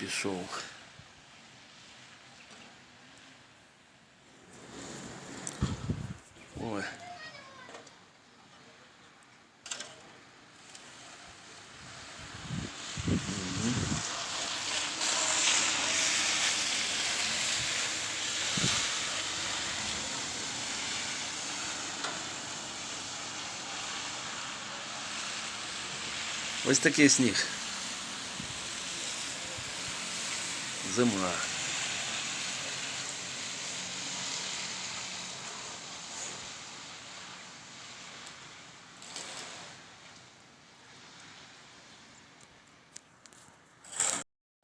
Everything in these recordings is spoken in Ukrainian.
пішов. Ой. Ось такий сніг. Зима.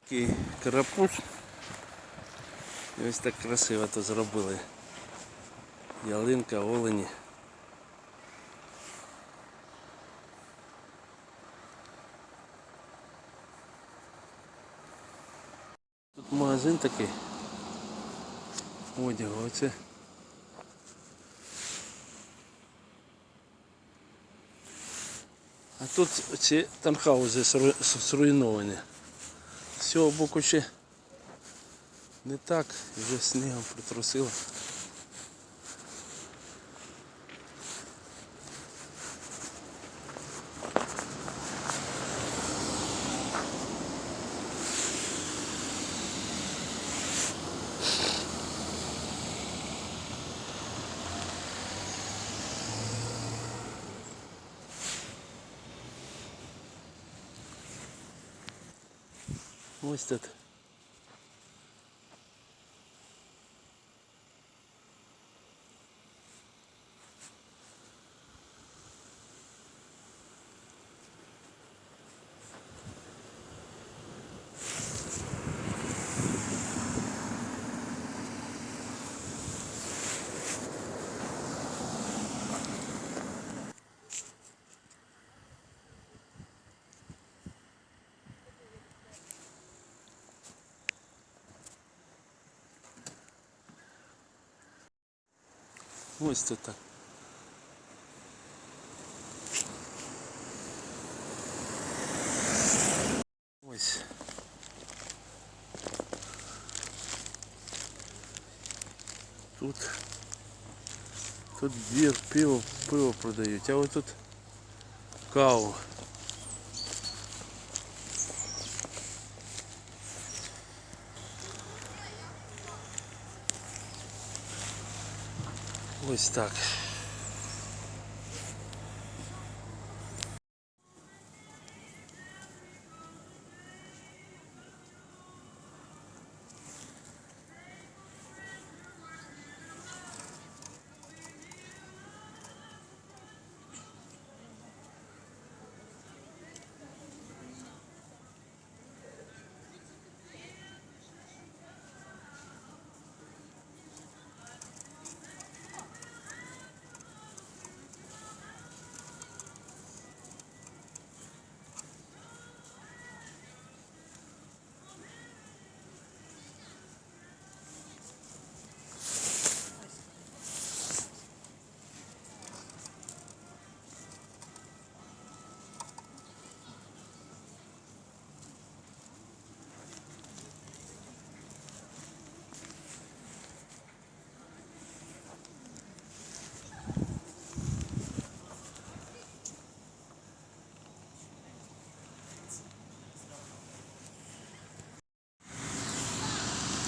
Такий ось так красиво то зробили. Ялинка, олені. Тут магазин такий. Одягу, оце. А тут ці танхаузи сру- зруйновані. З цього боку ще не так, вже снігом притрусило. Ось тут. Ось тут. так. Тут. Тут бір, пиво, пиво продають, а ось тут каву. Ось так.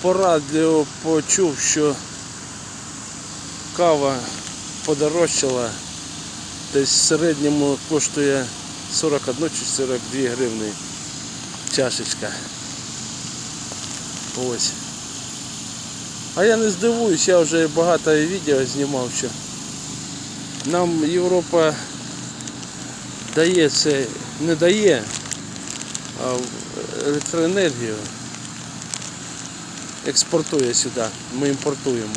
По радіо почув, що кава подорожчала, десь в середньому коштує 41 чи 42 гривни чашечка. Ось. А я не здивуюсь, я вже багато відео знімав, що нам Європа дає це, не дає а електроенергію експортує сюди, ми імпортуємо.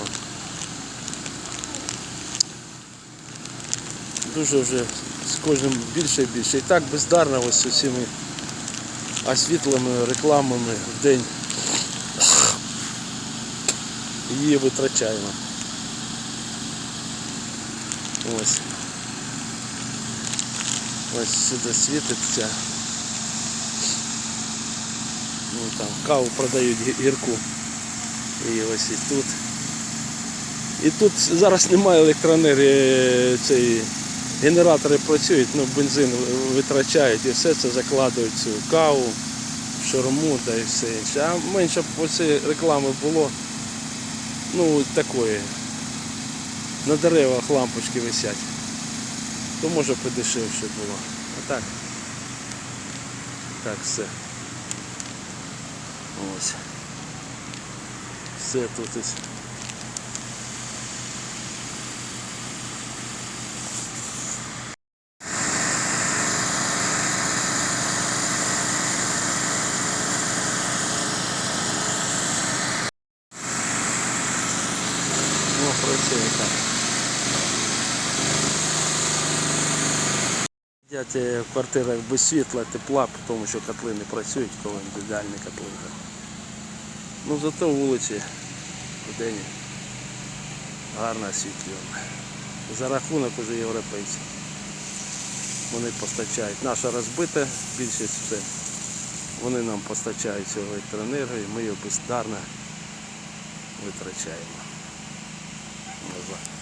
Дуже вже з кожним більше і більше. І так бездарно ось усіми освітлими рекламами в день її витрачаємо. Ось. Ось сюди світиться. Ну, там каву продають гі- гірку. І ось і тут. І тут зараз немає електроенергії, цей, генератори працюють, ну бензин витрачають і все це закладають в цю каву, в шаурму та і все інше. А менше б оцієї реклами було, ну такої. На деревах лампочки висять. То може б і дешевше було. А так. Так все. Ось. Все тут ось. Ну. Сидять е, в квартирах без світла, тепла, тому що котли не працюють, коли індивідуальні котли. Ну зато вулиці в день гарно освітлюємо. За рахунок уже європейців. Вони постачають. Наша розбита, більшість все. Вони нам постачають цю електроенергію, ми її бездарно витрачаємо. Ну, за-